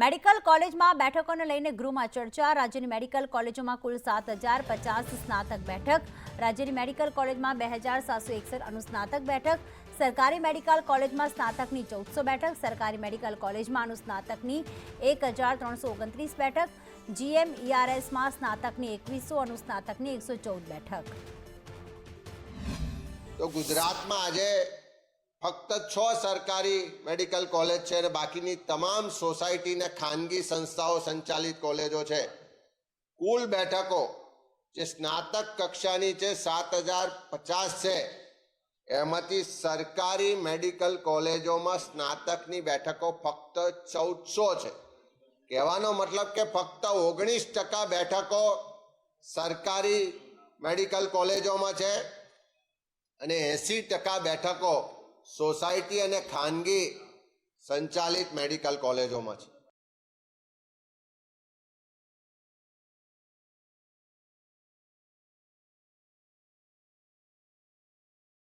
Medical કોલેજમાં બેઠકોને લઈને ગૃહમાં ચર્ચા. રાજ્યની મેડિકલ કોલેજોમાં કુલ સાત હજાર પચાસ સ્નાતક બેઠક. રાજ્યની મેડિકલ કોલેજમાં બે હજાર સાતસો એકસઠ અનુસ્નાતક બેઠક. સરકારી મેડિકલ કોલેજમાં સ્નાતકની ચૌદસો બેઠક. સરકારી મેડિકલ કોલેજમાં અનુસ્નાતકની એક હજાર ત્રણસો ઓગણત્રીસ બેઠક. જીએમ ઈઆરએસમાં સ્નાતકની એકવીસો, અનુસ્નાતકની એકસો ચૌદ બેઠક. તો ગુજરાતમાં આજે ફક્ત છ સરકારી મેડિકલ કોલેજ છે અને બાકીની તમામ સોસાયટીને ખાનગી સંસ્થાઓ સંચાલિત કોલેજો છે. કુલ બેઠકો જે સ્નાતક કક્ષાની છે સાત હજાર પચાસ છે. એમાંથી સરકારી મેડિકલ કોલેજોમાં સ્નાતકની બેઠકો ફક્ત ચૌદસો છે. કહેવાનો મતલબ કે ફક્ત ઓગણીસ ટકા બેઠકો સરકારી મેડિકલ કોલેજોમાં છે અને એસી ટકા બેઠકો સોસાયટી અને ખાનગી સંચાલિત મેડિકલ કોલેજોમાં છે.